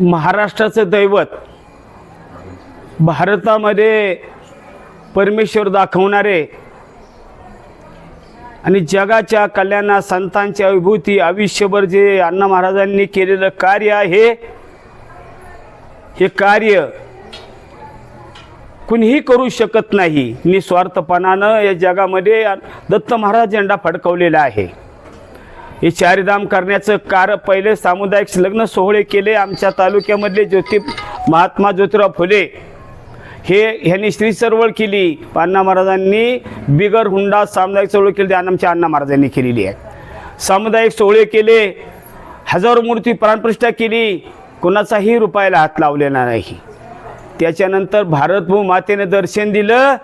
महाराष्ट्राचं दैवत भारतामध्ये परमेश्वर दाखवणारे आणि जगाच्या कल्याणा संतांच्या विभूती आयुष्यभर जे अण्णा महाराजांनी केलेलं कार्य आहे हे कार्य कुणीही करू शकत नाही. निस्वार्थपणानं या जगामध्ये दत्त महाराज झेंडा फडकवलेला आहे. हे चारिधाम करण्याचं कार पहिले सामुदायिक लग्न सोहळे केले आमच्या तालुक्यामधले ज्योती महात्मा ज्योतिराव फुले. हे ह्यांनी श्री चळवळ केली. अण्णा महाराजांनी बिगर हुंडा सामुदायिक चळवळ केली. ती आमच्या अण्णा महाराजांनी केलेली आहे. सामुदायिक सोहळे केले. हजारो मूर्ती प्राणप्रतिष्ठा केली. कोणाचाही रुपयाला हात लावलेला नाही. त्याच्यानंतर भारतभू मातेने दर्शन दिलं.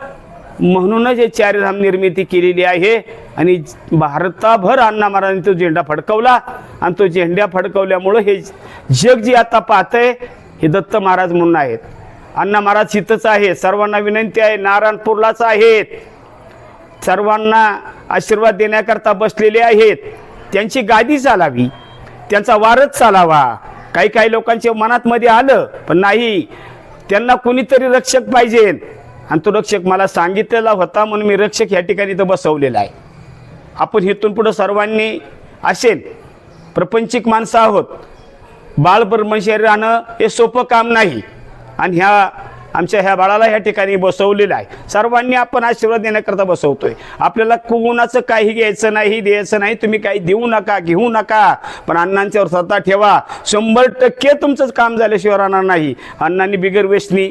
म्हणूनच हे चारधाम निर्मिती केलेली आहे. आणि भारताभर अण्णा महाराजांनी तो झेंडा फडकवला. आणि तो झेंडा फडकवल्यामुळं हे जग जे आता पाहतंय हे दत्त महाराज म्हणून आहेत. अण्णा महाराज इथंच आहे. सर्वांना विनंती आहे नारायणपूरलाच आहेत. सर्वांना आशीर्वाद देण्याकरता बसलेले आहेत. त्यांची गादी चालावी. त्यांचा वारच चालावा. काही काही लोकांच्या मनात मध्ये आलं पण नाही. त्यांना कुणीतरी रक्षक पाहिजे. आणि तो रक्षक मला सांगितलेला होता म्हणून मी रक्षक ह्या ठिकाणी इथं बसवलेला आहे. आपण इथून पुढं सर्वांनी असेल प्रपंचिक माणसं आहोत बाळ राहणं हे सोपं काम नाही. आणि ह्या आमच्या ह्या बाळाला ह्या ठिकाणी बसवलेलं आहे. सर्वांनी आपण आशीर्वाद देण्याकरता बसवतोय. आपल्याला कोणाचं काही घ्यायचं नाही द्यायचं नाही तुम्ही काही देऊ नका घेऊ नका. पण अण्णांच्यावर स्वतः ठेवा. शंभर टक्के तुमचंच काम झाल्याशिवाय राहणार नाही. अण्णांनी बिगर वेशनी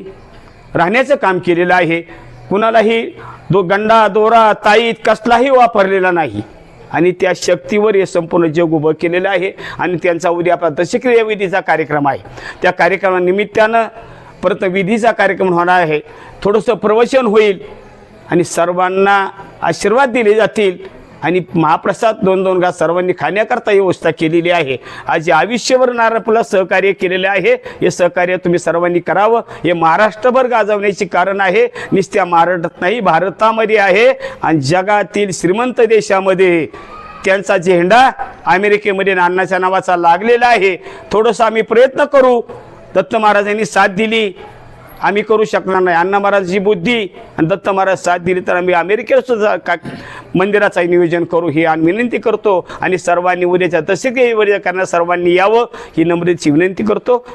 राहण्याचं काम केलेलं आहे. कुणालाही दो गंडा दोरा ताईत कसलाही वापरलेला नाही. आणि त्या शक्तीवर हे संपूर्ण जग उभं केलेलं आहे. आणि त्यांचा उद्या आपला दशक्रिया विधीचा कार्यक्रम आहे. त्या कार्यक्रमानिमित्तानं परत विधीचा कार्यक्रम होणार आहे. थोडंसं प्रवचन होईल. आणि सर्वांना आशीर्वाद दिले जातील. आणि महाप्रसाद दोन दोन घास सर्वांनी खाण्याकरता व्यवस्था केलेली आहे. आज आयुष्यभर नारायणपूरला सहकार्य केलेले आहे. हे सहकार्य तुम्ही सर्वांनी करावं. हे महाराष्ट्रभर गाजवण्याचे कारण आहे. नुसत्या महाराष्ट्रात नाही भारतामध्ये आहे. आणि जगातील श्रीमंत देशामध्ये त्यांचा झेंडा अमेरिकेमध्ये नानाच्या नावाचा लागलेला आहे. थोडंसं आम्ही प्रयत्न करू. दत्त महाराजांनी साथ दिली. आम्ही करू शकणार नाही. अण्णा महाराजची बुद्धी आणि दत्त महाराज साथ दिली तर आम्ही अमेरिकेला सुद्धा का मंदिराचं नियोजन करू ही आम्ही विनंती करतो. आणि सर्वांनी उद्याच्या तसे काही करण्यास सर्वांनी यावं ही नम्रतेची विनंती करतो.